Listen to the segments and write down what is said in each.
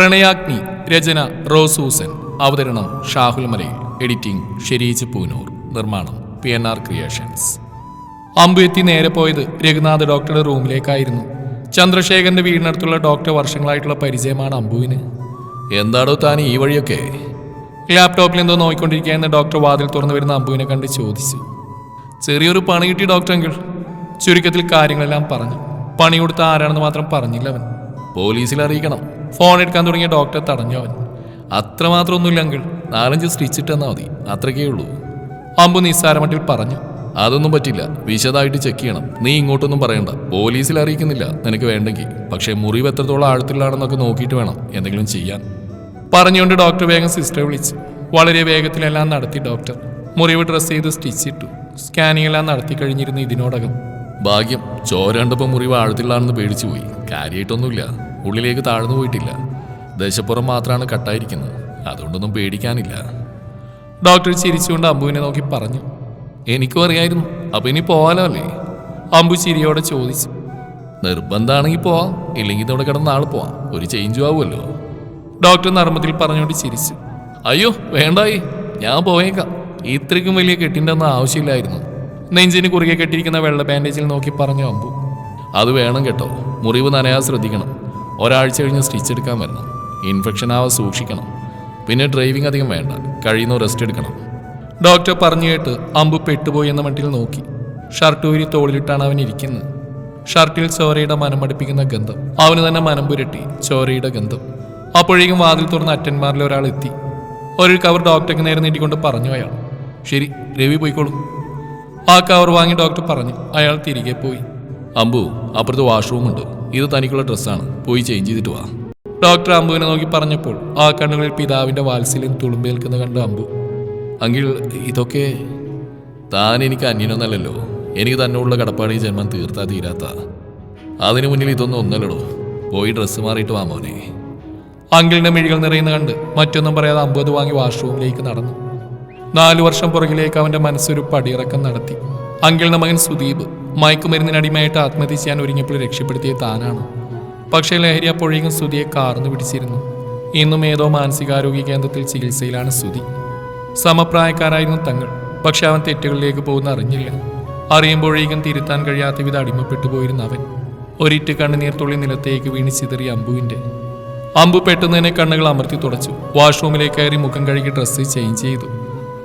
പ്രണയാഗ്നി രചന റോസൂസൻ അവതരണം ഷാഹുൽ മലയിൽ. എഡിറ്റിംഗ് ഷെരീജ് പൂനൂർ. നിർമ്മാണം P N R creations. അമ്പു എത്തി നേരെ പോയത് രഘുനാഥ് ഡോക്ടറുടെ റൂമിലേക്കായിരുന്നു. ചന്ദ്രശേഖരന്റെ വീടിനടുത്തുള്ള ഡോക്ടർ വർഷങ്ങളായിട്ടുള്ള പരിചയമാണ് അമ്പുവിന്. എന്താണോ താൻ ഈ വഴിയൊക്കെ? ലാപ്ടോപ്പിൽ എന്തോ നോക്കിക്കൊണ്ടിരിക്കുകയെന്ന് ഡോക്ടർ വാതിൽ തുറന്നു വരുന്ന അമ്പുവിനെ കണ്ട് ചോദിച്ചു. ചെറിയൊരു പണി കിട്ടി ഡോക്ടർ അങ്കിൾ ചുരുക്കത്തിൽ കാര്യങ്ങളെല്ലാം പറഞ്ഞു. പണി കൊടുത്ത ആരാണെന്ന് മാത്രം പറഞ്ഞില്ല അവൻ. പോലീസിൽ അറിയിക്കണം. ഫോൺ എടുക്കാൻ തുടങ്ങിയ ഡോക്ടർ തടഞ്ഞു അവൻ അത്രമാത്രം ഒന്നുമില്ല നാലഞ്ച് സ്റ്റിച്ച് ഇട്ടെന്നാ മതി. അത്രയ്ക്കേ ഉള്ളൂ. അമ്പു നിസ്സാരമട്ടിൽ പറഞ്ഞു അതൊന്നും പറ്റില്ല. വിശദമായിട്ട് ചെക്ക് ചെയ്യണം. നീ ഇങ്ങോട്ടൊന്നും പറയണ്ട. പോലീസിൽ അറിയിക്കുന്നില്ല. നിനക്ക് വേണ്ടെങ്കിൽ പക്ഷേ മുറിവ് എത്രത്തോളം ആഴത്തിലാണെന്നൊക്കെ നോക്കിയിട്ട് വേണം എന്തെങ്കിലും ചെയ്യാൻ. പറഞ്ഞുകൊണ്ട് ഡോക്ടർ വേഗം സിസ്റ്ററെ വിളിച്ചു. വളരെ വേഗത്തിലെല്ലാം നടത്തി ഡോക്ടർ. മുറിവ് ഡ്രസ്സ് ചെയ്ത് സ്റ്റിച്ച് ഇട്ടു സ്കാനിങ് എല്ലാം നടത്തി കഴിഞ്ഞിരുന്നു ഇതിനോടകം. ഭാഗ്യം ചോരണ്ടപ്പോൾ മുറിവ് ആഴത്തിലാണെന്ന് പേടിച്ചു പോയി കാര്യമായിട്ടൊന്നുമില്ല ഉള്ളിലേക്ക് താഴ്ന്നു പോയിട്ടില്ല. ദേശപ്പുറം മാത്രമാണ് കട്ടായിരിക്കുന്നത്. അതുകൊണ്ടൊന്നും പേടിക്കാനില്ല. ഡോക്ടർ ചിരിച്ചുകൊണ്ട് അമ്പുവിനെ നോക്കി പറഞ്ഞു. എനിക്കും അറിയായിരുന്നു. അപ്പൊ ഇനി പോവാലോ അല്ലേ? അമ്പു ചിരിയോടെ ചോദിച്ചു. നിർബന്ധമാണെങ്കിൽ പോവാം ഇല്ലെങ്കിൽ ഇതോടെ കിടന്ന ആൾ പോവാം. ഒരു ചേഞ്ചും ആവുമല്ലോ. ഡോക്ടർ നർമ്മത്തിൽ പറഞ്ഞുകൊണ്ട് ചിരിച്ചു. അയ്യോ വേണ്ടായി. ഞാൻ പോയേക്കാം. ഇത്രയ്ക്കും വലിയ കെട്ടിന്റെ ഒന്നും ആവശ്യമില്ലായിരുന്നു. നെഞ്ചിന് കുറുകെ കെട്ടിയിരിക്കുന്ന വെള്ള ബാൻഡേജിൽ നോക്കി പറഞ്ഞു അമ്പു. അത് വേണം കേട്ടോ. മുറിവ് നനയാ ശ്രദ്ധിക്കണം. ഒരാഴ്ച കഴിഞ്ഞ് സ്റ്റിച്ച് എടുക്കാൻ വരണം. ഇൻഫെക്ഷൻ ആവ സൂക്ഷിക്കണം. പിന്നെ ഡ്രൈവിംഗ് അധികം വേണ്ട. കഴിയുന്ന റെസ്റ്റ് എടുക്കണം. ഡോക്ടർ പറഞ്ഞു കേട്ട് അമ്പു പെട്ടുപോയി എന്ന മട്ടിൽ നോക്കി. ഷർട്ട് ഊരി തോളിലിട്ടാണ് അവൻ ഇരിക്കുന്നത്. ഷർട്ടിൽ ചോരയുടെ മനമടുപ്പിക്കുന്ന ഗന്ധം. അവന് തന്നെ മനം പുരട്ടി ചോരയുടെ ഗന്ധം. അപ്പോഴേക്കും വാതിൽ തുറന്ന അറ്റന്മാരിൽ ഒരാൾ എത്തി. ഒരു കവർ ഡോക്ടർക്ക് നേരെ നീട്ടിക്കൊണ്ട് പറഞ്ഞു അയാൾ ശരി രവി പോയിക്കോളൂ. ആ കവർ വാങ്ങി ഡോക്ടർ പറഞ്ഞു അയാൾ തിരികെ പോയി. അമ്പു അപ്പുറത്ത് വാഷ്റൂമുണ്ട് ഇത് തനിക്കുള്ള ഡ്രസ്സാണ് പോയി ചേഞ്ച് ചെയ്തിട്ട് വാ. ഡോക്ടർ അമ്പുവിനെ നോക്കി പറഞ്ഞപ്പോൾ ആ കണ്ണുകളിൽ പിതാവിന്റെ വാത്സല്യം തുളുമ്പേൽക്കുന്ന കണ്ട അമ്പു. അങ്കിൽ ഇതൊക്കെ താൻ എനിക്ക് അന്യനൊന്നല്ലല്ലോ. എനിക്ക് തന്നോടുള്ള കടപ്പാട് ഈ ജന്മം തീർത്താ തീരാത്ത. അതിനു മുന്നിൽ ഇതൊന്നും ഒന്നല്ലടോ. പോയി ഡ്രസ്സ് മാറിയിട്ട് വാ മോനെ. അങ്കിളിന്റെ മിഴികൾ നിറയുന്ന കണ്ട് മറ്റൊന്നും പറയാതെ അമ്പത് വാങ്ങി വാഷ്റൂമിലേക്ക് നടന്നു. നാലു വർഷം പുറകിലേക്ക് അവന്റെ മനസ്സൊരു പടിയിറക്കം നടത്തി. അങ്കിളിന്റെ മകൻ സുദീപ് മയക്കുമരുന്നിനടിമയായിട്ട് ആത്മഹത്യ ചെയ്യാൻ ഒരുങ്ങിയപ്പോൾ രക്ഷപ്പെടുത്തിയ താനാണ്. പക്ഷേ ലഹരി അപ്പോഴേക്കും സ്തുതിയെ കാർന്നു പിടിച്ചിരുന്നു. ഇന്നും ഏതോ മാനസികാരോഗ്യ കേന്ദ്രത്തിൽ ചികിത്സയിലാണ് സ്തുതി സമപ്രായക്കാരായിരുന്നു തങ്ങൾ പക്ഷെ അവൻ തെറ്റുകളിലേക്ക് പോകുന്ന അറിഞ്ഞില്ല. അറിയുമ്പോഴേക്കും തിരുത്താൻ കഴിയാത്ത വിധ അടിമപ്പെട്ടു പോയിരുന്ന അവൻ. ഒരിറ്റ് കണ്ണുനീർ തുള്ളി നിലത്തേക്ക് വീണ് ചിതറി അമ്പുവിന്റെ അമ്പു പെട്ടെന്ന് കണ്ണുകൾ അമർത്തി തുടച്ചു. വാഷ്റൂമിലേക്ക് കയറി മുഖം കഴുകി ഡ്രസ്സ് ചേഞ്ച് ചെയ്തു.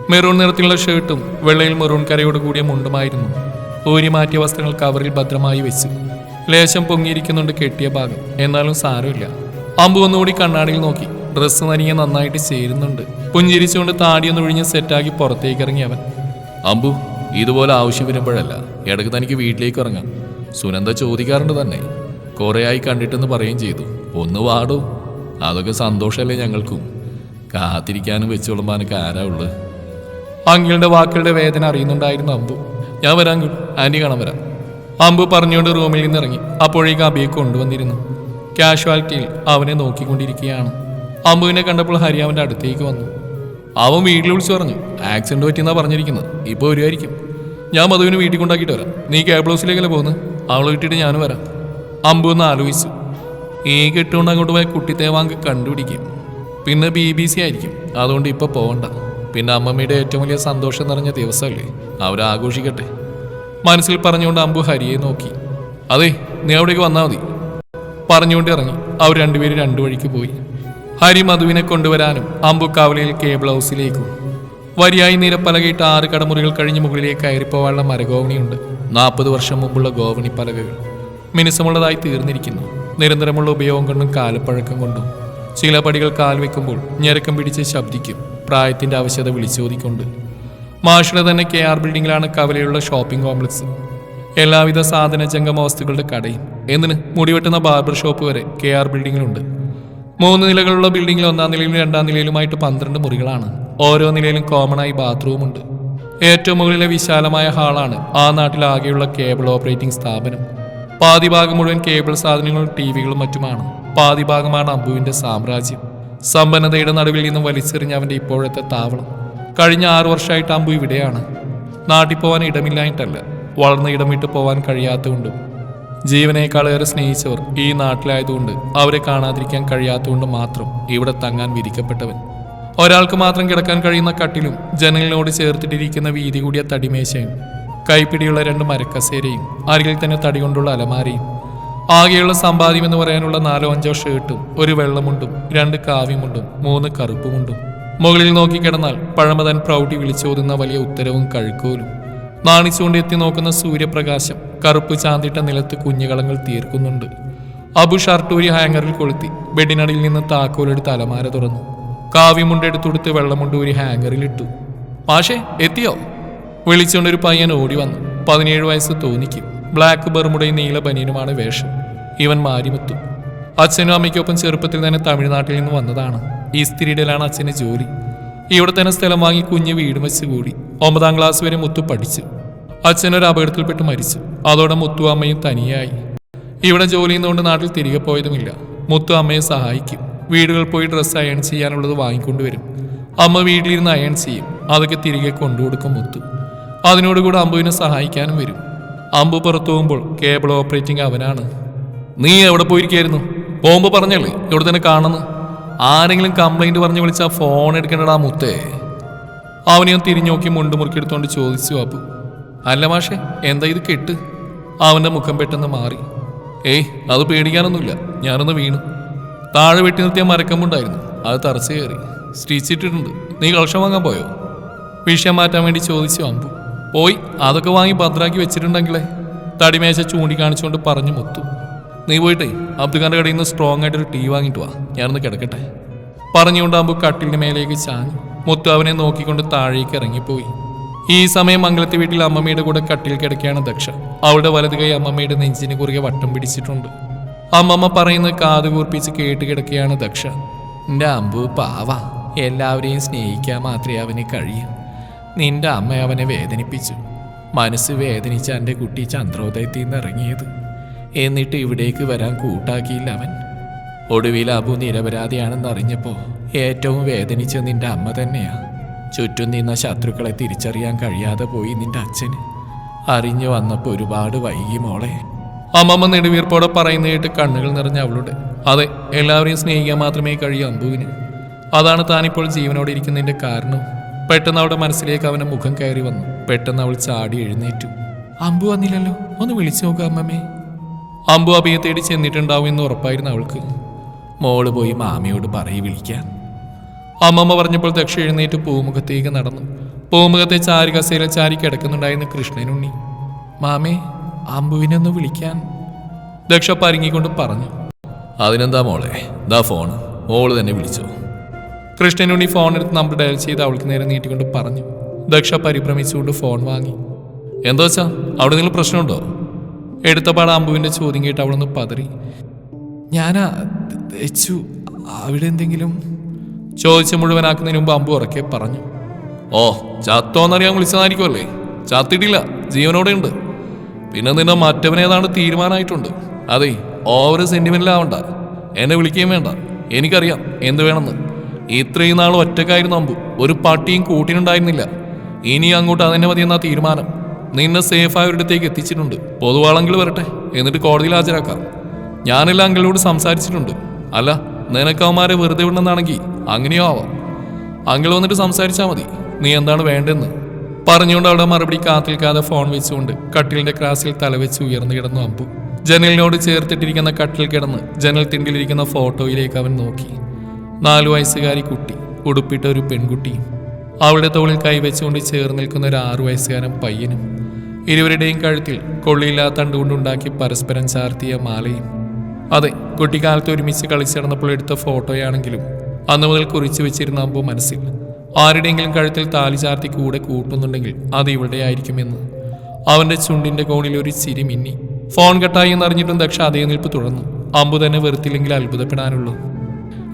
മെറൂൺ നിറത്തിലുള്ള ഷർട്ടും വെള്ളയിൽ മെറൂൺ കരയോട് കൂടിയ മുണ്ടുമായിരുന്നു. ഊരി മാറ്റിയ വസ്ത്രങ്ങൾ കവറിൽ ഭദ്രമായി വെച്ചു. ലേശം പൊങ്ങിയിരിക്കുന്നുണ്ട് കെട്ടിയ ഭാഗം. എന്നാലും സാരമില്ല. അമ്പു ഒന്നുകൂടി കണ്ണാടിയിൽ നോക്കി. ഡ്രസ്സ് നനിയെ നന്നായിട്ട് ചേരുന്നുണ്ട്. പുഞ്ചിരിച്ചുകൊണ്ട് താടിയൊന്നൊഴിഞ്ഞ് സെറ്റാക്കി പുറത്തേക്ക് ഇറങ്ങി അവൻ. അമ്പു ഇതുപോലെ ആവശ്യം വരുമ്പോഴല്ല ഇടയ്ക്ക് തനിക്ക് വീട്ടിലേക്ക് ഇറങ്ങാം. സുനന്ദ ചോദിക്കാറുണ്ട് തന്നെ. കുറേയായി കണ്ടിട്ടെന്ന് പറയുകയും ചെയ്തു. ഒന്ന് വാടോ. അതൊക്കെ സന്തോഷമല്ലേ ഞങ്ങൾക്കും. കാത്തിരിക്കാനും വെച്ച് എനിക്ക് ആരാ ഉള്ളത്? അങ്കിളുടെ വാക്കുകളുടെ വേദന അറിയുന്നുണ്ടായിരുന്നു അമ്പു. ഞാൻ വരാം ആന്റി കാണാൻ വരാം. അമ്പു പറഞ്ഞുകൊണ്ട് റൂമിൽ നിന്നിറങ്ങി. അപ്പോഴേക്ക് അബിയെ കൊണ്ടുവന്നിരുന്നു. കാഷ്വാലിറ്റിയിൽ അവനെ നോക്കിക്കൊണ്ടിരിക്കുകയാണ്. അമ്പുവിനെ കണ്ടപ്പോൾ ഹരി അവന്റെ അടുത്തേക്ക് വന്നു. അവൻ വീട്ടിൽ വിളിച്ചു പറഞ്ഞു ആക്സിഡന്റ് പറ്റിയെന്നാ പറഞ്ഞിരിക്കുന്നത്. ഇപ്പോൾ വരുമായിരിക്കും ഞാൻ മധുവിന് വീട്ടിൽ കൊണ്ടാക്കിയിട്ട് വരാം. നീ കേബിൾ ഹൗസിലേക്കല്ലേ പോകുന്നത് അവളെ വിട്ടിട്ട് ഞാനും വരാം. അമ്പു എന്ന് ആലോചിച്ചു. ഈ കെട്ടുകൊണ്ട് അങ്ങോട്ട് പോയ കുട്ടിത്തേവാങ്ക് കണ്ടുപിടിക്കും. പിന്നെ ബി ബി സി ആയിരിക്കും. അതുകൊണ്ട് ഇപ്പോൾ പോകണ്ട പിന്നെ അമ്മമ്മയുടെ ഏറ്റവും വലിയ സന്തോഷം നിറഞ്ഞ ദിവസമല്ലേ. അവരാഘോഷിക്കട്ടെ. മനസ്സിൽ പറഞ്ഞുകൊണ്ട് അമ്പു ഹരിയെ നോക്കി. അതെ നീ അവിടേക്ക് വന്നാൽ മതി. പറഞ്ഞുകൊണ്ട് ഇറങ്ങി. അവർ രണ്ടുപേരും രണ്ടു വഴിക്ക് പോയി. ഹരി മധുവിനെ കൊണ്ടുവരാനും അമ്പു കാവലയിൽ കേബിൾ ഹൗസിലേക്കും. വരിയായി നിരപ്പലകയിട്ട് ആറ് കടമുറികൾ കഴിഞ്ഞ് മുകളിലേക്ക് കയറിപ്പോവാനുള്ള മരഗോവണിയുണ്ട്. നാൽപ്പത് വർഷം മുമ്പുള്ള ഗോവണി പലകകൾ. മിനുസമുള്ളതായി തീർന്നിരിക്കുന്നു. നിരന്തരമുള്ള ഉപയോഗം കൊണ്ടും കാലപ്പഴക്കം കൊണ്ടും. ചില പടികൾ കാൽ വെക്കുമ്പോൾ ഞെരക്കം പിടിച്ച് ശബ്ദിക്കും. പ്രായത്തിന്റെ ആവശ്യത വിളിച്ചോതിക്കൊണ്ട്. മാഷുടെ തന്നെ കെ ആർ ബിൽഡിങ്ങിലാണ് കവലയുള്ള ഷോപ്പിംഗ് കോംപ്ലക്സ്. എല്ലാവിധ സാധന ജംഗമ വസ്തുക്കളുടെ കടയും. എന്തിന്? മുടിവെട്ടുന്ന ബാർബർ ഷോപ്പ് വരെ കെ ആർ ബിൽഡിങ്ങിലുണ്ട്. മൂന്ന് നിലകളുള്ള ബിൽഡിങ്ങിൽ ഒന്നാം നിലയിലും രണ്ടാം നിലയിലുമായിട്ട് പന്ത്രണ്ട് മുറികളാണ്. ഓരോ നിലയിലും കോമൺ ആയി ബാത്റൂം ഉണ്ട്. ഏറ്റവും മുകളിലെ വിശാലമായ ഹാളാണ് ആ നാട്ടിലാകെയുള്ള കേബിൾ ഓപ്പറേറ്റിംഗ് സ്ഥാപനം. പാതി ഭാഗം മുഴുവൻ കേബിൾ സാധനങ്ങളും ടി വികളും മറ്റുമാണ്. പാതി ഭാഗമാണ് സാമ്രാജ്യം. സമ്പന്നതയുടെ നടുവിൽ നിന്നും വലിച്ചെറിഞ്ഞ അവന്റെ ഇപ്പോഴത്തെ താവളം. കഴിഞ്ഞ ആറു വർഷമായിട്ട് അമ്പു ഇവിടെയാണ്. നാട്ടിൽ പോവാൻ ഇടമില്ലായിട്ടല്ല വളർന്ന ഇടം വിട്ട് പോവാൻ കഴിയാത്തതുകൊണ്ടും. ജീവനേക്കാളേറെ സ്നേഹിച്ചവർ ഈ നാട്ടിലായതുകൊണ്ട് അവരെ കാണാതിരിക്കാൻ കഴിയാത്തതുകൊണ്ട് മാത്രം ഇവിടെ തങ്ങാൻ വിധിക്കപ്പെട്ടവൻ. ഒരാൾക്ക് മാത്രം കിടക്കാൻ കഴിയുന്ന കട്ടിലും ജനലിനോട് ചേർത്തിട്ടിരിക്കുന്ന വീതി കൂടിയ തടിമേശയും കൈപ്പിടിയുള്ള രണ്ട് മരക്കസേരയും അരികിൽ തന്നെ തടി കൊണ്ടുള്ള അലമാരയും ആകെയുള്ള സമ്പാദ്യം എന്ന് പറയാനുള്ള നാലോ അഞ്ചോ ഷേർട്ടും ഒരു വെള്ളമുണ്ടും രണ്ട് കാവ്യമുണ്ടും മൂന്ന് കറുപ്പുമുണ്ടും. മുകളിൽ നോക്കിക്കിടന്നാൽ പഴമതൻ പ്രൗഢി വിളിച്ചോതുന്ന വലിയ ഉത്തരവും കഴുക്കോലും. നാണിച്ചുകൊണ്ട് എത്തി നോക്കുന്ന സൂര്യപ്രകാശം കറുപ്പ് ചാന്തിട്ട നിലത്ത് കുഞ്ഞുകളങ്ങൾ തീർക്കുന്നുണ്ട്. അബു ഷർട്ടൂരി ഹാങ്ങറിൽ കൊളുത്തി ബെഡിനടിയിൽ നിന്ന് താക്കോലെടുത്ത് അലമാര തുറന്നു. കാവ്യമുണ്ടെടുത്തുടുത്ത് വെള്ളമുണ്ടൂരി ഹാങ്ങറിലിട്ടു. മാഷേ എത്തിയോ? വിളിച്ചുകൊണ്ട് ഒരു പയ്യൻ ഓടി വന്നു. പതിനേഴ് വയസ്സ് തോന്നിക്കും. ബ്ലാക്ക് ബെർമുടയും നീല ബനീനുമാണ് വേഷം. ഇവൻ മാരിമുത്തു. അച്ഛനും അമ്മയ്ക്കൊപ്പം ചെറുപ്പത്തിൽ തന്നെ തമിഴ്നാട്ടിൽ നിന്ന് വന്നതാണ്. ഈ സ്ത്രീയിലാണ് അച്ഛന് ജോലി. ഇവിടെ തന്നെ സ്ഥലം വാങ്ങി കുഞ്ഞ് വീട് വെച്ച് കൂടി. ഒമ്പതാം ക്ലാസ് വരെ മുത്തു പഠിച്ചു. അച്ഛനൊരു അപകടത്തിൽപ്പെട്ട് മരിച്ചു. അതോടെ മുത്തു അമ്മയും തനിയായി. ഇവിടെ ജോലി ചെയ്യുന്നതുകൊണ്ട് നാട്ടിൽ തിരികെ പോയതുമില്ല. മുത്തു അമ്മയെ സഹായിക്കും. വീടുകൾ പോയി ഡ്രസ്സ് അയൺ ചെയ്യാനുള്ളത് വാങ്ങിക്കൊണ്ടുവരും. അമ്മ വീട്ടിലിരുന്ന് അയൺ ചെയ്യും. അതൊക്കെ തിരികെ കൊണ്ടുകൊടുക്കും മുത്തു. അതിനോടുകൂടെ അമ്പുവിനെ സഹായിക്കാനും വരും. അമ്പു പുറത്തു പോകുമ്പോൾ കേബിൾ ഓപ്പറേറ്റിംഗ് അവനാണ്. നീ എവിടെ പോയിരിക്കായിരുന്നു? പോകുമ്പോൾ പറഞ്ഞല്ലേ? ഇവിടെ തന്നെ കാണുന്നു? ആരെങ്കിലും കംപ്ലൈന്റ് പറഞ്ഞു വിളിച്ചാൽ ഫോൺ എടുക്കണ്ടടാ മുത്തേ. അവനെയും തിരിഞ്ഞു നോക്കി മുണ്ട് മുറുക്കിയെടുത്തോണ്ട് ചോദിച്ചു അപ്പു അല്ല മാഷെ എന്താ ഇത് കെട്ട്? അവന്റെ മുഖം പെട്ടെന്ന് മാറി. ഏയ് അത് പേടിക്കാനൊന്നുമില്ല. ഞാനൊന്ന് വീണു. താഴെ വെട്ടി നിർത്തിയ മരക്കമ്പുണ്ടായിരുന്നു. അത് തറച്ച് കയറി. സ്റ്റിച്ചിട്ടിട്ടുണ്ട് നീ കളക്ഷൻ വാങ്ങാൻ പോയോ? വിഷയം മാറ്റാൻ വേണ്ടി ചോദിച്ചു അമ്പു. പോയി അതൊക്കെ വാങ്ങി ഭദ്രാക്കി വെച്ചിട്ടുണ്ടെങ്കിലേ. തടിമേശ ചൂണ്ടിക്കാണിച്ചുകൊണ്ട് പറഞ്ഞു മുത്തു. നീ പോയിട്ടേ അബ്ദുഖാന്റെ കടയിൽ നിന്ന് സ്ട്രോങ് ആയിട്ടൊരു ടീ വാങ്ങിട്ട് വാ. ഞാനൊന്ന് കിടക്കട്ടെ. പറഞ്ഞുകൊണ്ട് അമ്പു കട്ടിലിന്റെ മേലേക്ക് ചാഞ്ഞു. മുത്തു അവനെ നോക്കിക്കൊണ്ട് താഴേക്ക് ഇറങ്ങിപ്പോയി. ഈ സമയം മംഗലത്തെ വീട്ടിൽ അമ്മമ്മയുടെ കൂടെ കട്ടിൽ കിടക്കുകയാണ് ദക്ഷ. അവളുടെ വലത് കൈ അമ്മമ്മയുടെ നെഞ്ചിന് കുറുകെ വട്ടം പിടിച്ചിട്ടുണ്ട്. അമ്മമ്മ പറയുന്നത് കാത് കൂർപ്പിച്ച് കേട്ട് കിടക്കുകയാണ് ദക്ഷ. എന്റെ അമ്പു പാവ എല്ലാവരെയും സ്നേഹിക്കാൻ മാത്രമേ അവന് കഴിയൂ. നിന്റെ അമ്മ അവനെ വേദനിപ്പിച്ചു. മനസ്സ് വേദനിച്ച എന്റെ കുട്ടി ചന്ദ്രോദയത്തിൽ നിന്ന് ഇറങ്ങിയത്. എന്നിട്ട് ഇവിടേക്ക് വരാൻ കൂട്ടാക്കിയില്ല അവൻ. ഒടുവിൽ അബു നിരപരാധിയാണെന്ന് അറിഞ്ഞപ്പോൾ ഏറ്റവും വേദനിച്ച നിന്റെ അമ്മ തന്നെയാ. ചുറ്റും നിന്ന ശത്രുക്കളെ തിരിച്ചറിയാൻ കഴിയാതെ പോയി നിന്റെ അച്ഛന്. അറിഞ്ഞു വന്നപ്പോൾ ഒരുപാട് വൈകി മോളെ. അമ്മമ്മ നെടുവീർപ്പോടെ പറയുന്ന കേട്ട് കണ്ണുകൾ നിറഞ്ഞ അവളുടെ. അതെ എല്ലാവരെയും സ്നേഹിക്കാൻ മാത്രമേ കഴിയൂ അമ്പുവിന്. അതാണ് താനിപ്പോൾ ജീവനോടെ ഇരിക്കുന്നതിന്റെ കാരണം. പെട്ടെന്ന് അവളുടെ മനസ്സിലേക്ക് അവന്റെ മുഖം കയറി വന്നു. പെട്ടെന്ന് അവൾ ചാടി എഴുന്നേറ്റു. അമ്പു വന്നില്ലല്ലോ? ഒന്ന് വിളിച്ചു നോക്കുക അമ്മമ്മേ. അമ്പു അഭിയെ തേടി ചെന്നിട്ടുണ്ടാവും എന്ന് ഉറപ്പായിരുന്നു അവൾക്ക്. മോൾ പോയി മാമയോട് പറയി വിളിക്കാൻ. അമ്മമ്മ പറഞ്ഞപ്പോൾ ദക്ഷ എഴുന്നേറ്റ് പൂമുഖത്തേക്ക് നടന്നു. പൂമുഖത്തെ ചാരി കസേര ചാരി കിടക്കുന്നുണ്ടായിരുന്നു കൃഷ്ണനുണ്ണി മാമേ അമ്പുവിനെ ഒന്ന് വിളിക്കാൻ. ദക്ഷ പരുങ്ങിക്കൊണ്ട് പറഞ്ഞു. അതിനെന്താ മോളെ? ദാ ഫോൺ മോൾ തന്നെ വിളിച്ചോ. കൃഷ്ണനുണ്ണി ഫോൺ എടുത്ത് നമ്പർ ഡയൽ ചെയ്ത് അവൾക്ക് നേരെ നീട്ടിക്കൊണ്ട് പറഞ്ഞു. ദക്ഷ പരിഭ്രമിച്ചുകൊണ്ട് ഫോൺ വാങ്ങി. എന്താ വെച്ചാ അവിടെ നിങ്ങൾ പ്രശ്നമുണ്ടോ? എടുത്ത പാട് അമ്പുവിന്റെ ചോദ്യം കേട്ട് അവളൊന്ന് പതറി. ഞാനാ തെച്ചു അവിടെ എന്തെങ്കിലും? ചോദിച്ച് മുഴുവനാക്കുന്നതിന് മുമ്പ് അമ്പു ഉറക്കെ പറഞ്ഞു. ഓ ചത്തോന്നറിയാൻ വിളിച്ചതായിരിക്കുമല്ലേ? ചാത്തിട്ടില്ല ജീവനോടെ ഉണ്ട് പിന്നെ നിന്റെ മറ്റവനേതാണ്ട് തീരുമാനമായിട്ടുണ്ട് അതെ ഓവർ സെന്റിമെന്റിലാവണ്ട. എന്നെ വിളിക്കുകയും വേണ്ട. എനിക്കറിയാം എന്ത് വേണമെന്ന്. ഇത്രയും നാൾ ഒറ്റക്കായിരുന്നു അമ്പു. ഒരു പട്ടിയും കൂട്ടിനുണ്ടായിരുന്നില്ല. ഇനി അങ്ങോട്ട് അതന്നെ എന്നാ തീരുമാനം. നിന്നെ സേഫായ ഒരിടത്തേക്ക് എത്തിച്ചിട്ടുണ്ട്. പൊതുവാളെങ്കിൽ വരട്ടെ. എന്നിട്ട് കോടതിയിൽ ഹാജരാക്കാം. ഞാനെല്ലാം അങ്കിളിനോട് സംസാരിച്ചിട്ടുണ്ട്. അല്ല നിനക്കവന്മാരെ വെറുതെ വിടണമെന്നാണെങ്കിൽ അങ്ങനെയോ ആവാം. അങ്കിൾ വന്നിട്ട് സംസാരിച്ചാൽ മതി. നീ എന്താണ് വേണ്ടെന്ന് പറഞ്ഞുകൊണ്ട് അവിടെ മറുപടി കാത്തിൽക്കാതെ ഫോൺ വെച്ചുകൊണ്ട് കട്ടിലിന്റെ ക്രാസിൽ തലവെച്ച് ഉയർന്നു കിടന്നു അമ്പു. ജനലിനോട് ചേർത്തിട്ടിരിക്കുന്ന കട്ടിൽ കിടന്ന് ജനൽ തിണ്ടിലിരിക്കുന്ന ഫോട്ടോയിലേക്ക് അവൻ നോക്കി. നാലു വയസ്സുകാരി കുട്ടി ഉടുപ്പിട്ട ഒരു പെൺകുട്ടിയും അവളുടെ തോളിൽ കൈവച്ചുകൊണ്ട് ചേർന്ന് നിൽക്കുന്ന ഒരു ആറു വയസ്സുകാരൻ പയ്യനും ഇരുവരുടെയും കഴുത്തിൽ കൊള്ളിയില്ലാത്ത തണ്ടുകൊണ്ടുണ്ടാക്കി പരസ്പരം ചാർത്തിയ മാലയും. അതെ കുട്ടിക്കാലത്ത് ഒരുമിച്ച് കളിച്ചു നടന്നപ്പോൾ എടുത്ത ഫോട്ടോയാണെങ്കിലും അന്ന് മുതൽ കുറിച്ചു വെച്ചിരുന്ന അമ്പു മനസ്സിൽ ആരുടെയെങ്കിലും കഴുത്തിൽ താലി ചാർത്തി കൂടെ കൂട്ടുന്നുണ്ടെങ്കിൽ അത് ഇവിടെ ആയിരിക്കുമെന്ന്. അവന്റെ ചുണ്ടിന്റെ കോണിൽ ഒരു ചിരി മിന്നി. ഫോൺ കട്ടായി എന്നറിഞ്ഞിട്ടും ദക്ഷ അതേ നിൽപ്പ് തുടർന്നു. അമ്പു തന്നെ വെറുത്തില്ലെങ്കിൽ അത്ഭുതപ്പെടാനുള്ളൂ.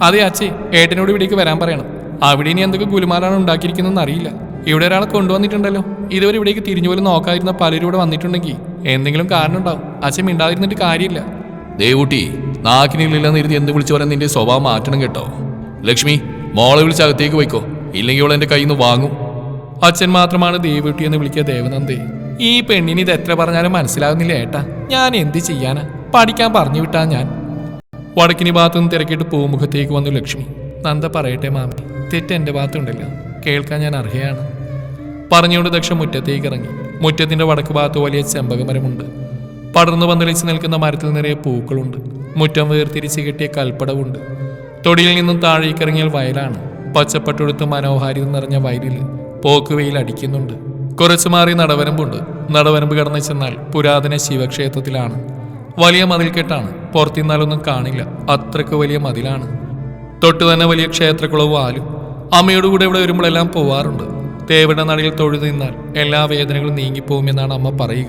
അതെ അച്ഛേ ഏട്ടനോട് ഇവിടേക്ക് വരാൻ പറയണം. അവിടെ ഇനി എന്തൊക്കെ ഗുലുമാലാണ് ഉണ്ടാക്കിയിരിക്കുന്നതെന്ന് അറിയില്ല. ഇവിടെ ഒരാളെ കൊണ്ടുവന്നിട്ടുണ്ടല്ലോ. ഇതുവരെ ഇവിടേക്ക് തിരിഞ്ഞു പോലും നോക്കാതിരുന്ന പലരും ഇവിടെ വന്നിട്ടുണ്ടെങ്കിൽ എന്തെങ്കിലും കാരണം ഉണ്ടാവും അച്ഛൻ മിണ്ടാതിരുന്നിട്ട് കാര്യമില്ല. ദേവൂട്ടി നാക്കിനില്ലെന്ന് ഇരുന്ന് എന്ത് വിളിച്ചു പറയാൻ നിന്റെ സ്വഭാവം മാറ്റണം കേട്ടോ. ലക്ഷ്മി മോളെ വിളിച്ച് അകത്തേക്ക് പോയിക്കോ. ഇല്ലെങ്കിൽ അവൾ എന്റെ കയ്യിൽ നിന്ന് വാങ്ങും. അച്ഛൻ മാത്രമാണ് ദേവൂട്ടി എന്ന് വിളിക്കുക ദേവനന്ദേ. ഈ പെണ്ണിന് ഇത് എത്ര പറഞ്ഞാലും മനസ്സിലാകുന്നില്ല ഏട്ടാ. ഞാൻ എന്ത് ചെയ്യാനാ? പഠിക്കാൻ പറഞ്ഞു വിട്ടാ ഞാൻ. വടക്കിനി ഭാഗത്തുനിന്ന് തിരക്കിയിട്ട് പൂമുഖത്തേക്ക് വന്നു ലക്ഷ്മി. നന്ദ പറയട്ടെ മാമി. തെറ്റ് എന്റെ ഭാഗത്തുണ്ടല്ലോ. കേൾക്കാൻ ഞാൻ അർഹയാണ്. പറഞ്ഞുകൊണ്ട് ദക്ഷ മുറ്റത്തേക്ക് ഇറങ്ങി. മുറ്റത്തിന്റെ വടക്ക് ഭാഗത്ത് വലിയ ചെമ്പകമരമുണ്ട്. പടർന്നു പന്തലിച്ച് നിൽക്കുന്ന മരത്തിൽ നിറയെ പൂക്കളുണ്ട്. മുറ്റം വേർതിരിച്ച് കെട്ടിയ കൽപ്പടവുണ്ട്. തൊടിയിൽ നിന്നും താഴേക്ക് ഇറങ്ങിയ വയലാണ്. പച്ചപ്പട്ടൊടുത്ത് മനോഹാരിത നിറഞ്ഞ വയലിൽ പോക്ക് വെയിൽ അടിക്കുന്നുണ്ട്. കുറച്ചു മാറി നടവരമ്പുണ്ട്. നടവരമ്പ് കടന്നു ചെന്നാൽ പുരാതന ശിവക്ഷേത്രത്തിലാണ്. വലിയ മതിൽക്കെട്ടാണ്. പുറത്തിന്നാലൊന്നും കാണില്ല. അത്രയ്ക്ക് വലിയ മതിലാണ്. തൊട്ടു തന്നെ വലിയ ക്ഷേത്രക്കുളവും ആലും അമ്മയോട് കൂടെ ഇവിടെ വരുമ്പോഴെല്ലാം പോവാറുണ്ട്. തേവയുടെ നടിയിൽ തൊഴുതു നിന്നാൽ എല്ലാ വേദനകളും നീങ്ങിപ്പോകുമെന്നാണ് അമ്മ പറയുക.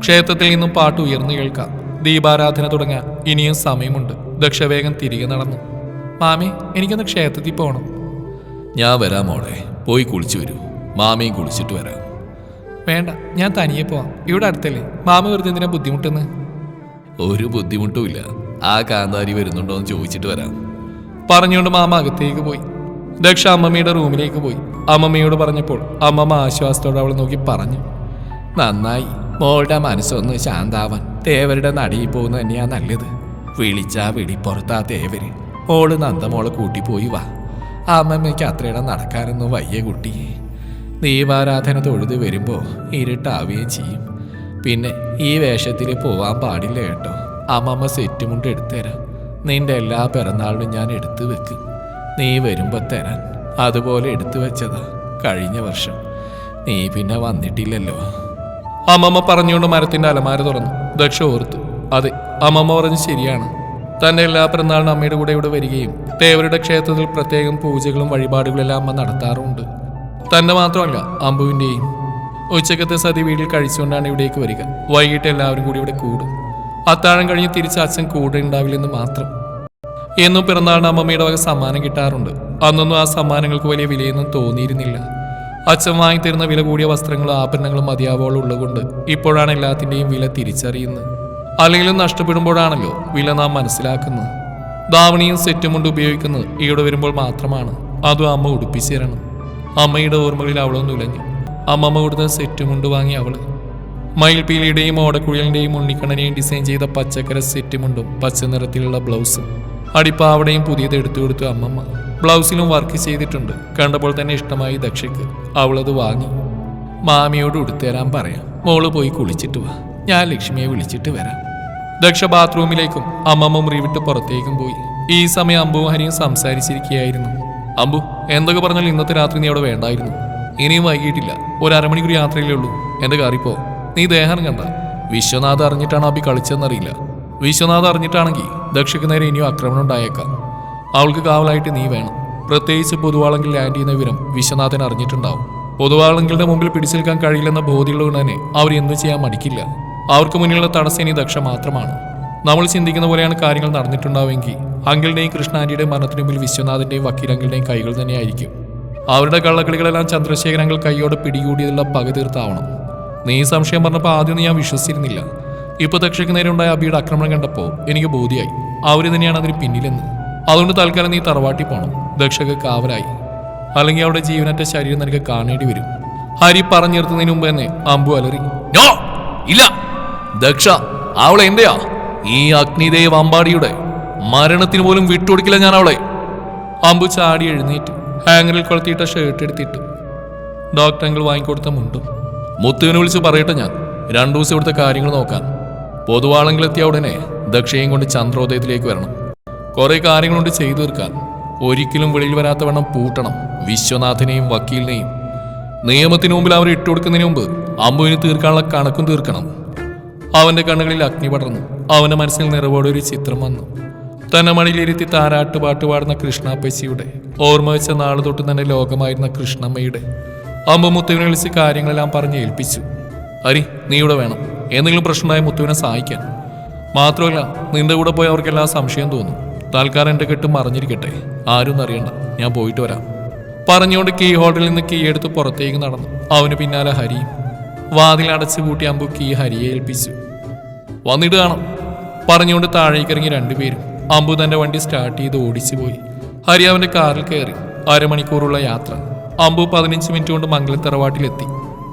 ക്ഷേത്രത്തിൽ നിന്നും പാട്ട് ഉയർന്നു കേൾക്കാം. ദീപാരാധന തുടങ്ങാൻ ഇനിയും സമയമുണ്ട്. ദക്ഷവേഗം തിരികെ നടന്നു. മാമി എനിക്കൊന്ന് ക്ഷേത്രത്തിൽ പോകണം ഞാൻ വരാം മോളെ. പോയി കുളിച്ചു വരൂ. മാമിയും കുളിച്ചിട്ട് വരാം. വേണ്ട ഞാൻ തനിയെ പോവാം. ഇവിടെ അടുത്തല്ലേ? മാമി വെറുതെ എന്തിനാ ബുദ്ധിമുട്ടെന്ന്? ഒരു ബുദ്ധിമുട്ടുമില്ല ആ കാന്താരി വരുന്നുണ്ടോ എന്ന് ചോദിച്ചിട്ട് വരാം. പറഞ്ഞുകൊണ്ട് മാമ അകത്തേക്ക് പോയി. ദക്ഷ അമ്മമ്മയുടെ റൂമിലേക്ക് പോയി. അമ്മമ്മയോട് പറഞ്ഞപ്പോൾ അമ്മമ്മ ആശ്വാസത്തോടെ അവളെ നോക്കി പറഞ്ഞു നന്നായി. മോളുടെ മനസ്സൊന്ന് ശാന്താവാൻ. തേവരുടെ നടിയിൽ പോകുന്ന തന്നെയാ നല്ലത്. വിളിച്ചാ വിളിപ്പുറത്താ തേവര്. മോൾ നന്ദമോളെ കൂട്ടിപ്പോയി വാ. അമ്മമ്മയ്ക്ക് അത്രയിടം നടക്കാനൊന്നും വയ്യ കുട്ടി. ദീപാരാധന തൊഴുത് വരുമ്പോ ഇരുട്ടാവുകയും ചെയ്യും. പിന്നെ ഈ വേഷത്തിൽ പോവാൻ പാടില്ല കേട്ടോ. അമ്മമ്മ സെറ്റുമുണ്ട് എടുത്തുതരാം നിന്റെ എല്ലാ പിറന്നാളിനും ഞാൻ എടുത്തു വെക്കും. നീ വരുമ്പോ തരാൻ. അതുപോലെ എടുത്തു വെച്ചതാ കഴിഞ്ഞ വർഷം. നീ പിന്നെ വന്നിട്ടില്ലല്ലോ. അമ്മമ്മ പറഞ്ഞുകൊണ്ട് മരത്തിന്റെ അലമാര തുറന്നു. ദക്ഷ ഓർത്തു. അതെ അമ്മമ്മ പറഞ്ഞ് ശരിയാണ്. തന്റെ എല്ലാ പിറന്നാളിനും അമ്മയുടെ കൂടെ ഇവിടെ വരികയും തേവരുടെ ക്ഷേത്രത്തിൽ പ്രത്യേകം പൂജകളും വഴിപാടുകളെല്ലാം അമ്മ നടത്താറുണ്ട്. തന്നെ മാത്രമല്ല അമ്പുവിന്റെയും ഉച്ചക്കത്തെ സതി വീട്ടിൽ കഴിച്ചുകൊണ്ടാണ് ഇവിടേക്ക് വരിക. വൈകിട്ട് എല്ലാവരും കൂടി ഇവിടെ കൂടും. അത്താഴം കഴിഞ്ഞ് തിരിച്ച് അച്ഛൻ കൂടെ ഉണ്ടാവില്ലെന്ന് മാത്രം. എന്നും പിറന്നാളിന് അമ്മമ്മയുടെ വക സമ്മാനം കിട്ടാറുണ്ട്. അന്നൊന്നും ആ സമ്മാനങ്ങൾക്ക് വലിയ വിലയൊന്നും തോന്നിയിരുന്നില്ല. അച്ഛൻ വാങ്ങിത്തരുന്ന വില കൂടിയ വസ്ത്രങ്ങളും ആഭരണങ്ങളും മതിയാവോളം ഉള്ളതുകൊണ്ട് ഇപ്പോഴാണ് എല്ലാത്തിന്റെയും വില തിരിച്ചറിയുന്നത്. അല്ലെങ്കിലും നഷ്ടപ്പെടുമ്പോഴാണല്ലോ വില നാം മനസ്സിലാക്കുന്നത്. ദാവണിയും സെറ്റും കൊണ്ട് ഉപയോഗിക്കുന്നത് ഈയിടെ വരുമ്പോൾ മാത്രമാണ്. അതും അമ്മ ഉടുപ്പിച്ചു തരണം. അമ്മയുടെ ഓർമ്മകളിൽ അവളൊന്നും ഇലഞ്ഞു അമ്മമ്മ കൊടുത്ത സെറ്റും കൊണ്ട് വാങ്ങി അവൾ. മയിൽപീലിയുടെയും ഓടക്കുഴലിന്റെയും ഉണ്ണിക്കണ്ണനെയും ഡിസൈൻ ചെയ്ത പച്ചക്കര സെറ്റുമുണ്ടും പച്ച നിറത്തിലുള്ള ബ്ലൗസും. അടിപ്പാവടയും പുതിയത് എടുത്തു കൊടുത്തു അമ്മമ്മ. ബ്ലൗസിലും വർക്ക് ചെയ്തിട്ടുണ്ട്. കണ്ടപ്പോൾ തന്നെ ഇഷ്ടമായി ദക്ഷയ്ക്ക്. അവളത് വാങ്ങി. മാമിയോട് ഉടുത്തരാൻ പറയാം. മോൾ പോയി കുളിച്ചിട്ട് വാ. ഞാൻ ലക്ഷ്മിയെ വിളിച്ചിട്ട് വരാം. ദക്ഷ ബാത്റൂമിലേക്കും അമ്മമ്മ മുറിവിട്ട് പുറത്തേക്കും പോയി. ഈ സമയം അമ്പുവും ഹരിയും സംസാരിച്ചിരിക്കുകയായിരുന്നു. അമ്പു എന്തൊക്കെ പറഞ്ഞാൽ ഇന്നത്തെ രാത്രി നീ അവിടെ വേണ്ടായിരുന്നു. ഇനിയും വൈകിട്ടില്ല. ഒരു അരമണിക്കൂർ യാത്രയിലേ ഉള്ളൂ. എന്റെ കാറിപ്പോ നീ ദേഹം കണ്ട. വിശ്വനാഥ് അറിഞ്ഞിട്ടാണ് അബി കളിച്ചെന്നറിയില്ല വിശ്വനാഥ് അറിഞ്ഞിട്ടാണെങ്കിൽ ദക്ഷയ്ക്ക് നേരെ ഇനിയും ആക്രമണം ഉണ്ടായേക്കാം. അവൾക്ക് കാവലായിട്ട് നീ വേണം. പ്രത്യേകിച്ച് പൊതുവാളെങ്കിൽ ലാൻഡ് ചെയ്യുന്ന വിവരം വിശ്വനാഥൻ അറിഞ്ഞിട്ടുണ്ടാവും. പൊതുവാളെങ്കിലുടെ മുമ്പിൽ പിടിച്ചു നിൽക്കാൻ കഴിയില്ലെന്ന ബോധ്യമുള്ളതുകൊണ്ട് തന്നെ അവർ എന്തു ചെയ്യാൻ മടിക്കില്ല. അവർക്ക് മുന്നിലുള്ള തടസ്സം ഇനി ദക്ഷ മാത്രമാണ്. നമ്മൾ ചിന്തിക്കുന്ന പോലെയാണ് കാര്യങ്ങൾ നടന്നിട്ടുണ്ടാവുമെങ്കിൽ അങ്കിളിന്റെയും കൃഷ്ണാന്റിയുടെയും മരണത്തിന് മുമ്പിൽ വിശ്വനാഥന്റെയും വക്കീലങ്കിളുടെയും കൈകൾ തന്നെയായിരിക്കും. അവരുടെ കള്ളക്കളികളെല്ലാം ചന്ദ്രശേഖരങ്ങൾ കൈയോടെ പിടികൂടിയതുള്ള പക തീർത്താവണം. നീ സംശയം പറഞ്ഞപ്പോൾ ആദ്യം ഞാൻ വിശ്വസിച്ചിരുന്നില്ല. ഇപ്പൊ തക്ഷയ്ക്ക് നേരെ ഉണ്ടായ അബിയുടെ ആക്രമണം കണ്ടപ്പോൾ എനിക്ക് ബോധ്യായി. അവർ തന്നെയാണ് അതിന് പിന്നിലെന്ന്. അതുകൊണ്ട് തൽക്കാലം നീ തറവാട്ടി പോണം. ദക്ഷക്ക് കാവലായി. അല്ലെങ്കിൽ അവിടെ ജീവനറ്റ ശരീരം നിനക്ക് കാണേണ്ടി വരും. ഹരി പറഞ്ഞു നിർത്തുന്നതിന് മുമ്പ് തന്നെ അമ്പു അലറി നോ ഇല്ല. ദക്ഷ അവളെ എന്റെയാ? ഈ അഗ്നിദേവ് അമ്പാടിയുടെ മരണത്തിന് പോലും വിട്ടുകൊടുക്കില്ല ഞാൻ അവളെ. അമ്പു ചാടി എഴുന്നേറ്റ് ഹാങ്ങറിൽ കൊളുത്തിയിട്ട ഷർട്ട് എടുത്തിട്ടു. ഡോക്ടർ വാങ്ങിക്കൊടുത്ത മുണ്ടും. മുത്തുവിനെ വിളിച്ച് പറയട്ടെ ഞാൻ. രണ്ടു ദിവസം ഇവിടുത്തെ കാര്യങ്ങൾ നോക്കാൻ പൊതുവാളെങ്കിലെത്തിയ ഉടനെ ദക്ഷയും കൊണ്ട് ചന്ദ്രോദയത്തിലേക്ക് വരണം. കുറെ കാര്യങ്ങളുണ്ട് ചെയ്തു തീർക്കാൻ. ഒരിക്കലും വെളിയിൽ വരാത്ത വണ്ണം പൂട്ടണം. വിശ്വനാഥനെയും വക്കീലിനെയും. നിയമത്തിന് മുമ്പിൽ അവർ ഇട്ടുകൊടുക്കുന്നതിന് മുമ്പ് അമ്പുവിന് തീർക്കാനുള്ള കണക്കും തീർക്കണം. അവന്റെ കണ്ണുകളിൽ അഗ്നി പടർന്നു. അവന്റെ മനസ്സിൽ നിറവോടെ ഒരു ചിത്രം വന്നു. തന്നെ മണിയിലിരുത്തി താരാട്ട് പാട്ട് പാടുന്ന കൃഷ്ണാപ്പച്ചിയുടെ ഓർമ്മ വെച്ച നാളു തൊട്ട് തന്നെ ലോകമായിരുന്ന കൃഷ്ണമ്മയുടെ. അമ്പ മുത്തുവിനെ വിളിച്ച് കാര്യങ്ങളെല്ലാം പറഞ്ഞ് ഏൽപ്പിച്ചു. ഹരി നീ ഇവിടെ വേണം. എന്തെങ്കിലും പ്രശ്നമായ മുത്തുവിനെ സഹായിക്കാൻ. മാത്രമല്ല നിന്റെ കൂടെ പോയി അവർക്കെല്ലാം സംശയം തോന്നും. തൽക്കാലം എന്റെ കെട്ട് മറിഞ്ഞിരിക്കട്ടെ. ആരും അറിയണ്ട. ഞാൻ പോയിട്ട് വരാം. പറഞ്ഞുകൊണ്ട് കീ ഹോട്ടലിൽ നിന്ന് കീ എടുത്ത് പുറത്തേക്ക് നടന്നു. അവന് പിന്നാലെ ഹരിയും. വാതിൽ അടച്ചു പൂട്ടി അമ്പു കീ ഹരിയെ ഏൽപ്പിച്ചു. വന്നിട്ട് കാണാം. പറഞ്ഞുകൊണ്ട് താഴേക്ക് ഇറങ്ങി രണ്ടുപേരും. അമ്പു തന്റെ വണ്ടി സ്റ്റാർട്ട് ചെയ്ത് ഓടിച്ചു പോയി. ഹരി അവന്റെ കാറിൽ കയറി. അരമണിക്കൂറുള്ള യാത്ര. അമ്പു പതിനഞ്ച് മിനിറ്റ് കൊണ്ട് മംഗലത്തറവാട്ടിലെത്തി.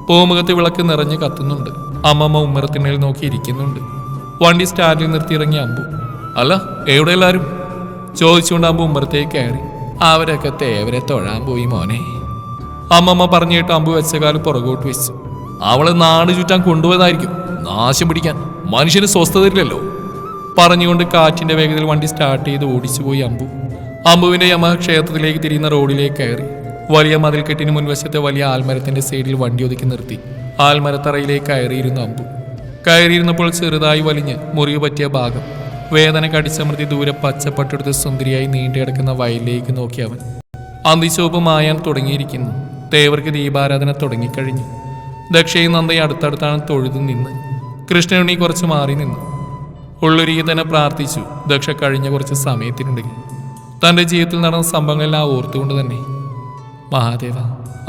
പൂമുഖത്ത് വിളക്ക് നിറഞ്ഞ് കത്തുന്നുണ്ട്. അമ്മമ്മ ഉമ്മറത്തിന്മേൽ നോക്കിയിരിക്കുന്നുണ്ട്. വണ്ടി സ്റ്റാൻഡിൽ നിർത്തിയിറങ്ങിയ അമ്പു അല്ല എവിടെ എല്ലാവരും ചോദിച്ചുകൊണ്ട് അമ്പു ഉമ്മറത്തേക്ക് കയറി. അവരൊക്കെ തേവരെ തൊഴാൻ പോയി മോനെ. അമ്മമ്മ പറഞ്ഞിട്ട് അമ്പു വെച്ച കാലം പുറകോട്ട് വെച്ചു. അവളെ നാട് ചുറ്റാൻ കൊണ്ടുപോയതായിരിക്കും നാശം പിടിക്കാൻ. മനുഷ്യന് സ്വസ്ഥത തരില്ലല്ലോ പറഞ്ഞുകൊണ്ട് കാറ്റിന്റെ വേഗത്തിൽ വണ്ടി സ്റ്റാർട്ട് ചെയ്ത് ഓടിച്ചു പോയി അമ്പു. അമ്പുവിന്റെ യമ ക്ഷേത്രത്തിലേക്ക് തിരിയുന്ന റോഡിലേക്ക് കയറി. വലിയ മതിൽക്കെട്ടിന് മുൻവശത്തെ വലിയ ആൽമരത്തിന്റെ സൈഡിൽ വണ്ടി ഒതുക്കി നിർത്തി. ആൽമരത്തറയിലേക്ക് കയറിയിരുന്നു അമ്പു. കയറിയിരുന്നപ്പോൾ ചെറുതായി വലിഞ്ഞ് മുറിവ് പറ്റിയ ഭാഗം. വേദന കടിച്ചമർത്തി ദൂരെ പച്ചപ്പട്ടെടുത്ത് സുന്ദരിയായി നീണ്ടുകിടക്കുന്ന വയലിലേക്ക് നോക്കി അവൻ. അന്തിച്ചോപ്പ് മായാൻ തുടങ്ങിയിരിക്കുന്നു. തേവർക്ക് ദീപാരാധന തുടങ്ങിക്കഴിഞ്ഞു. ദക്ഷയും നന്ദയും അടുത്തടുത്താണ് തൊഴുതു നിന്ന്. കൃഷ്ണനുണ്ണി കുറച്ച് മാറി നിന്നു. ഉള്ളൊരുക്കി തന്നെ പ്രാർത്ഥിച്ചു. ദക്ഷ കഴിഞ്ഞ കുറച്ച് സമയത്തിനുണ്ടെങ്കിൽ തന്റെ ജീവിതത്തിൽ നടന്ന സംഭവങ്ങളെല്ലാം ഓർത്തുകൊണ്ട് തന്നെ. മഹാദേവ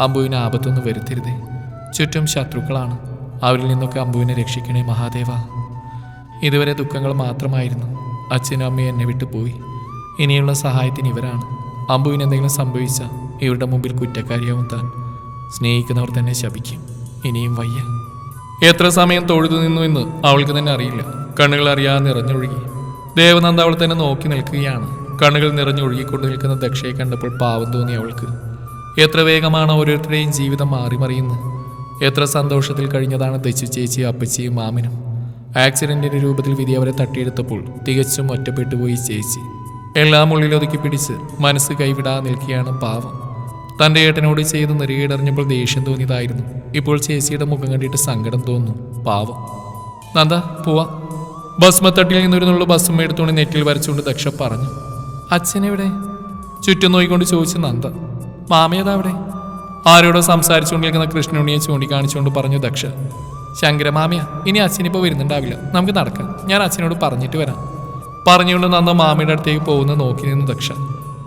അമ്പുവിന് ആപത്തൊന്നും വരുത്തരുതേ. ചുറ്റും ശത്രുക്കളാണ്. അവരിൽ നിന്നൊക്കെ അമ്പുവിനെ രക്ഷിക്കണേ മഹാദേവ. ഇതുവരെ ദുഃഖങ്ങൾ മാത്രമായിരുന്നു. അച്ഛനും അമ്മയും എന്നെ വിട്ടു പോയി. ഇനിയുള്ള സഹായത്തിന് ഇവരാണ്. അമ്പുവിന് എന്തെങ്കിലും സംഭവിച്ച ഇവരുടെ മുമ്പിൽ കുറ്റക്കാരിയാവും താൻ. സ്നേഹിക്കുന്നവർ തന്നെ ശപിക്കും. ഇനിയും വയ്യ. എത്ര സമയം തൊഴുതു നിന്നു എന്ന് അവൾക്ക് തന്നെ അറിയില്ല. കണ്ണുകൾ അറിയാതെ നിറഞ്ഞൊഴുകി. ദേവനന്ദ അവൾ തന്നെ നോക്കി നിൽക്കുകയാണ്. കണ്ണുകൾ നിറഞ്ഞൊഴുകിക്കൊണ്ട് നിൽക്കുന്ന ദക്ഷയെ കണ്ടപ്പോൾ പാവം തോന്നി അവൾക്ക്. എത്ര വേഗമാണ് ഓരോരുത്തരുടെയും ജീവിതം മാറി മറിയുന്നത് എത്ര സന്തോഷത്തിൽ കഴിഞ്ഞതാണ് ദച്ചു ചേച്ചി അപ്പച്ചിയും മാമിനും. ആക്സിഡന്റിന്റെ രൂപത്തിൽ വിധി അവരെ തട്ടിയെടുത്തപ്പോൾ തികച്ചും ഒറ്റപ്പെട്ടുപോയി ചേച്ചി. എല്ലാം ഉള്ളിലൊതുക്കി പിടിച്ച് മനസ്സ് കൈവിടാതെ നിൽക്കുകയാണ് പാവം. തന്റെ ഏട്ടനോട് ചെയ്ത് നെറുകയിടറിഞ്ഞപ്പോൾ ദേഷ്യം തോന്നിയതായിരുന്നു. ഇപ്പോൾ ചേച്ചിയുടെ മുഖം കണ്ടിട്ട് സങ്കടം തോന്നുന്നു. പാവം. നന്ദ പോവാ. ബസ് മത്തട്ടിൽ നിന്നൊരുന്നുള്ള ബസ്സും എടുത്തുകൊണ്ട് നെറ്റിൽ വരച്ചുകൊണ്ട് ദക്ഷ പറഞ്ഞു. അച്ഛനെവിടെ? ചുറ്റും നോയിക്കൊണ്ട് ചോദിച്ചു നന്ദ. മാമയതാ അവിടെ? ആരോടോ സംസാരിച്ചുകൊണ്ടിരിക്കുന്ന കൃഷ്ണുണിയെ ചൂണ്ടിക്കാണിച്ചുകൊണ്ട് പറഞ്ഞു ദക്ഷ ശങ്കരമാമിയ ഇനി അച്ഛനിപ്പോൾ വരുന്നുണ്ടാവില്ല. നമുക്ക് നടക്കാം. ഞാൻ അച്ഛനോട് പറഞ്ഞിട്ട് വരാം. പറഞ്ഞുകൊണ്ട് നന്ന മാമിയുടെ അടുത്തേക്ക് പോകുന്ന നോക്കി നിന്ന് ദക്ഷ.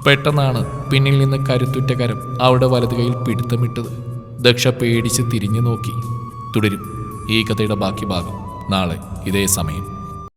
പെട്ടെന്നാണ് പിന്നിൽ നിന്ന് കരുത്തുറ്റ കരം അവളുടെ വലതു കൈയിൽ പിടുത്തമിട്ടത്. ദക്ഷ പേടിച്ച് തിരിഞ്ഞു നോക്കി. തുടരും. ഈ കഥയുടെ ബാക്കി ഭാഗം നാളെ ഇതേ സമയം.